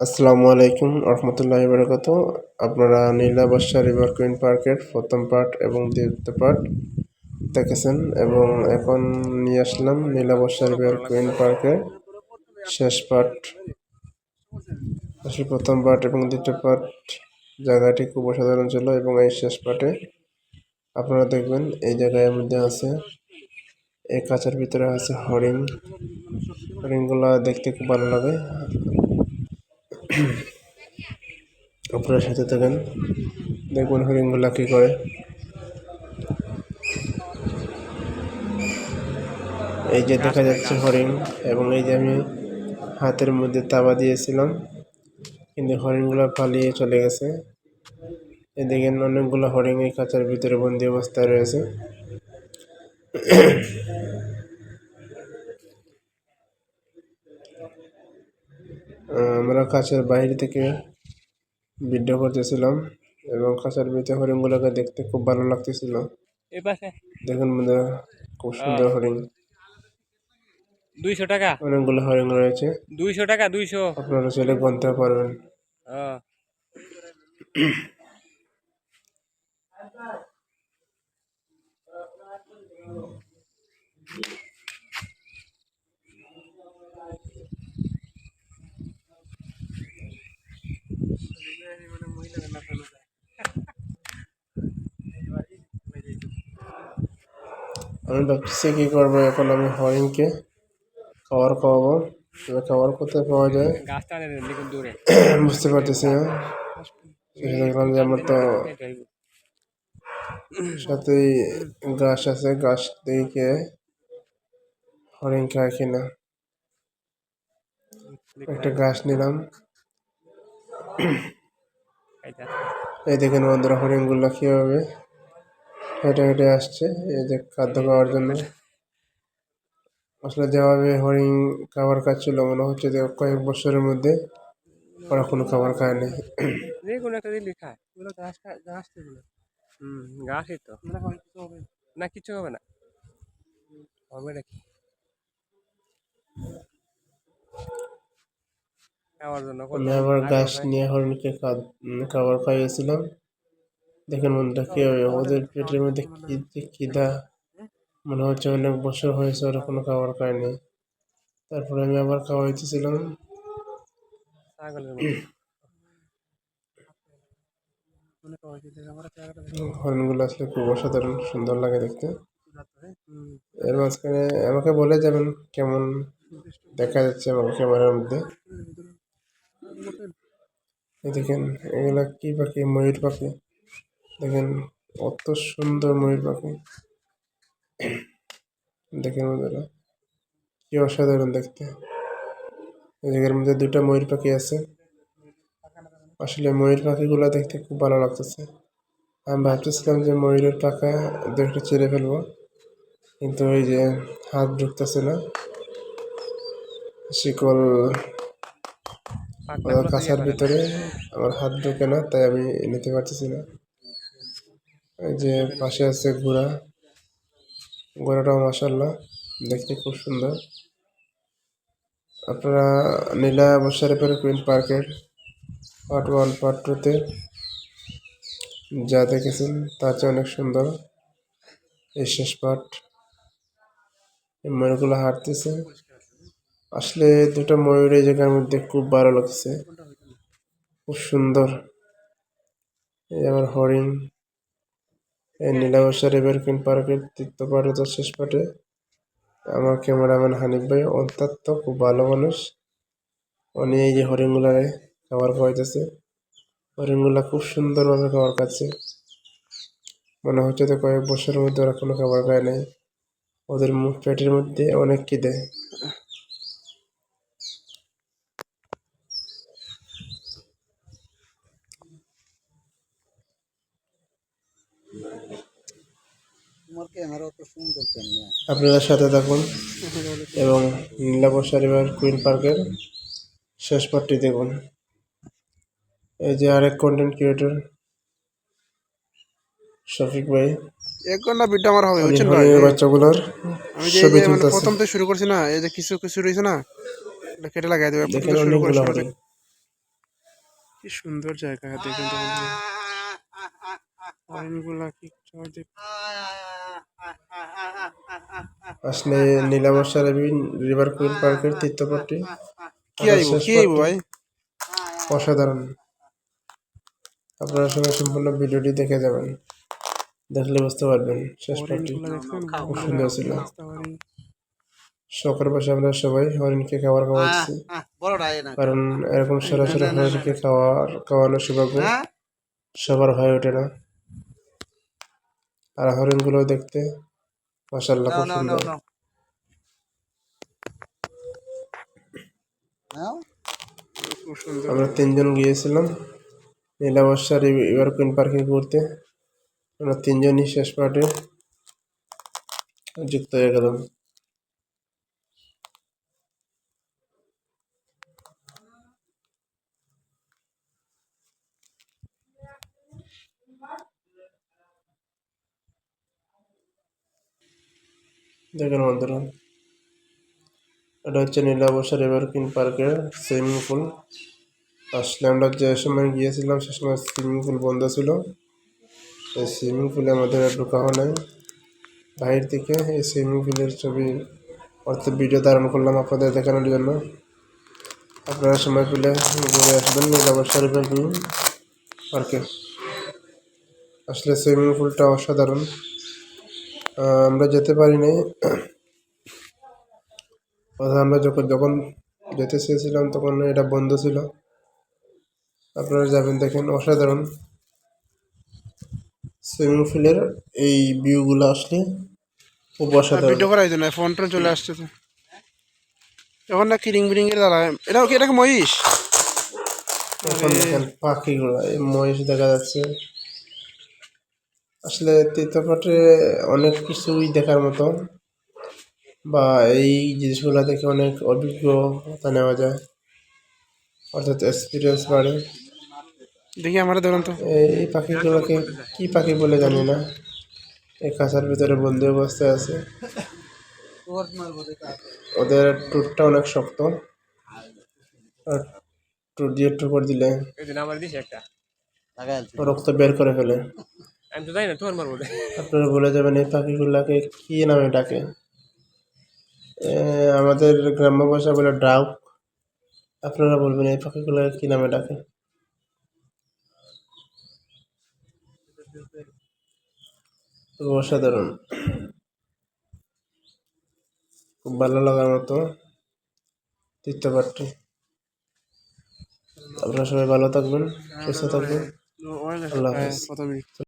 আসসালামু আলাইকুম রহমতুল্লাহ বরকত। আপনারা নীলাবর্ষা রিভার কুইন পার্কের প্রথম পার্ট এবং দ্বিতীয় পার্ট দেখেছেন এবং এখন নিয়ে আসলাম নীলাবর্ষা রিভার কুইন পার্কের শেষ পার্ট। আসলে প্রথম পার্ট এবং দ্বিতীয় পার্ট জায়গাটি খুব অসাধারণ ছিল এবং এই শেষ পার্টে আপনারা দেখবেন এই জায়গায় মধ্যে আছে, এই কাঁচের ভিতরে আছে হরিণ। হরিণগুলা দেখতে খুব ভালো লাগে। আপনার সাথে থাকেন। দেখবেন হরিণগুলা কি করে। এই যে দেখা যাচ্ছে হরিণ, এবং এই যে আমি হাতের মধ্যে তাবা দিয়েছিলাম, কিন্তু হরিণগুলো পালিয়ে চলে গেছে। এদিকে অনেকগুলো হরিণ এই খাঁচার ভিতরে বন্দি অবস্থায় রয়েছে। আমরা কাছের বাইরে থেকে ভিডিও করতেছিলাম এবং খাঁচার ভিতরে হরিণগুলোকে দেখতে খুব ভালো লাগতেছিল। দেখুন বন্ধুরা খুব সুন্দর হরিণ। দুইশো টাকা। অনেকগুলো হরিণ রয়েছে। দুইশো টাকা দুইশো। আপনারা চলে গুনতে পারবেন। ও আমি ভাবতেছি কি করব, এখন আমি হরিণকে খাবার খাওয়াবো। তবে খাবার কোথায় পাওয়া যায়? বুঝতে পারতেছি না। দেখলাম যে আমার তো সাথেই গাছ আছে গাছ থেকে হরিণ খায় কিনা। একটা গাছ নিলাম। এই দেখেন বন্ধুরা হরিণগুলো কীভাবে হেঁটে হেঁটে আসছে এই যে খাদ্য খাওয়ার জন্য। আসলে যেভাবে হরিণ খাবার খাচ্ছিল মনে হচ্ছে যে কয়েক বছরের মধ্যে ওরা কোনো খাবার খায়নি যে কোনো একটা দিলি খায়। ওগুলো গাছ খা- গাছ তো এগুলো। হুম তো। না কিছু হবে না। হবে নাকি? আমি আবার গাছ নিয়ে হরিণকে খাবার খাইয়েছিলাম দেখেন মনটা কি হবে ওদের পেটের মধ্যে কি যে খিদা। মনে হচ্ছে অনেক বছর হয়েছে ওরা কোনো খাবার খায়নি তারপরে আমি আবার খাওয়াইতেছিলাম। হরিণগুলো আসলে খুব অসাধারণ সুন্দর লাগে দেখতে। এর মাঝখানে আমাকে বলে যাবেন কেমন দেখা যাচ্ছে আমাকে ক্যামেরার মধ্যে। দেখেন, এগুলা কি পাখি? ময়ূর পাখি। দেখেন, কত সুন্দর ময়ূর পাখি। দেখেন বন্ধুরা, কি অসাধারণ দেখতে। জায়গার মধ্যে দুটা ময়ূর পাখি আছে। আসলে ময়ূর পাখিগুলো দেখতে খুব ভালো লাগতেছে। আমি ভাবতেছিলাম যে ময়ূরের পাখা দু একটা ছেড়ে ফেলব, কিন্তু ওই যে হাত ঢুকতেছে না। শিকল ওদের কাঁচার ভিতরে আমার হাত ঢোকে না তাই আমি নিতে পারতেছি না। এই যে পাশে আছে ঘোড়া ঘোড়াটাও মাসাল্লাহ দেখতে খুব সুন্দর। আপনারা নীলা বসারেপের কুইন পার্কের পার্ট ওয়ান পার্ট টুতে যা দেখেছেন তার চেয়ে অনেক সুন্দর। এই শেষ পার্ট। ময়ূরগুলো হাঁটতেছে। আসলে দুটা ময়ূর এই জায়গার মধ্যে খুব ভালো লাগছে। খুব সুন্দর। এই আমার হরিণ, এই নীলাবসা রিভার কুইন পার্কের তৃতীয় তো শেষ পার্টে আমার ক্যামেরাম্যান হানিফ ভাই অত্যন্ত খুব ভালো মানুষ। উনি এই যে হরিণগুলারে খাবার খাওয়াইতেছে। হরিণগুলা খুব সুন্দরভাবে খাবার খাচ্ছে। মনে হচ্ছে তো কয়েক বছরের মধ্যে ওরা কোনো খাবার খায় নাই। ওদের মুখ পেটের মধ্যে অনেক খিদে তোমার ক্যামেরা অত সুন্দর কেন আপনারা সাথে থাকুন এবং নীলাবসা রিভার কুইন পার্কের শেষ পার্টটি দেখুন। এই যে আরেক কন্টেন্ট ক্রিয়েটর শফিক ভাই। এক ঘণ্টা ভিডিও আমার হবে বুঝছেন ভাই? বাচ্চাগুলোর আমি যে প্রথম থেকে শুরু করছি না এই যে কিছু কিছু রয়েছে না এটা কেটে লাগাই দেবে প্রথম শুরু কি সুন্দর জায়গা দেখেন হরিণগুলা কি সবাই দেখ- আসলে নীলাবর্ষা রিভার কুইন পার্কের তীর্থপট্টি কি আইব কি আইব ভাই? অসাধারণ। আপনারা সবাই সম্পূর্ণ ভিডিওটি দেখে যাবেন। দেখলে বুঝতে পারবেন শেষ পার্টি খুব সুন্দর ছিল। শখের বসে আমরা সবাই হরিণকে খাবার খাওয়াচ্ছি। বড়টা আয় না কারণ এরকম সরাসরি হরিণকে খাওয়ার খাওয়ানোর সৌভাগ্য হ্যাঁ? সবার হয়ে ওঠে না। আর হরিণগুলো দেখতে নাও খুব সুন্দর। আমরা তিনজন গিয়েছিলাম নীলাবর্ষার এবার কুইন পার্কে ঘুরতে। আমরা তিনজনই শেষ পার্টে যুক্ত হয়ে গেলাম। দেখেন বন্ধুরা। এটা হচ্ছে নীলাবর্ষার এভারকিন পার্কের সুইমিং পুল আসলে আমরা যে সময় গিয়েছিলাম, সে সময় সুইমিং পুল বন্ধ ছিল। এই সুইমিং পুলে আমাদের ঢোকা হয় নাই। বাইরে থেকে এই সুইমিং পুলের ছবি অর্থাৎ ভিডিও ধারণ করলাম আপনাদের দেখানোর জন্য। আপনারা সময় পেলে ঘুরে আসবেন নীলাবর্ষার এভারকিন পার্কে আসলে সুইমিং পুলটা অসাধারণ। আমরা যেতে পারিনি। অর্থাৎ আমরা যখন যখন যেতে চেয়েছিলাম তখন এটা বন্ধ ছিল। আপনারা যাবেন দেখেন অসাধারণ। সুইমিং পুলের এই ভিউগুলো আসলে খুব অসাধারণ। ভিডিও করার জন্য ফোন টোন চলে আসছে তো। এখন না কিরিং বিরিং এর দাঁড়া এটা কি এটা মহিষ? এখন দেখেন পাখিগুলো এই মহিষ দেখা যাচ্ছে। আসলে তীর্থপাটে অনেক কিছুই দেখার মতো বা এই জিনিসগুলো দেখে অনেক অভিজ্ঞতা নেওয়া যায়। অর্থাৎ এক্সপিরিয়েন্স বাড়ে। দেখি আমরা ধরুন তো। এই পাখিগুলোকে কি পাখি বলে জানি না। এই কাঁচার ভিতরে বন্দি অবস্থায় আছে। ওদের টুটটা অনেক শক্ত। আর টুট দিয়ে টুকর দিলে আমার রক্ত বের করে ফেলে। আমি তো জানি না তোর মারবো। আপনারা বলে যাবেন এই পাখিগুলোকে কি নামে ডাকে? আমাদের গ্রাম্য ভাষা বলে ডাউক। আপনারা বলবেন এই পাখিগুলোকে কি নামে ডাকে? তো অসাধারণ। খুব ভালো লাগার মতো তীর্থপাটটি আপনারা সবাই ভালো থাকবেন সুস্থ থাকবেন। আল্লাহ হাফেজ।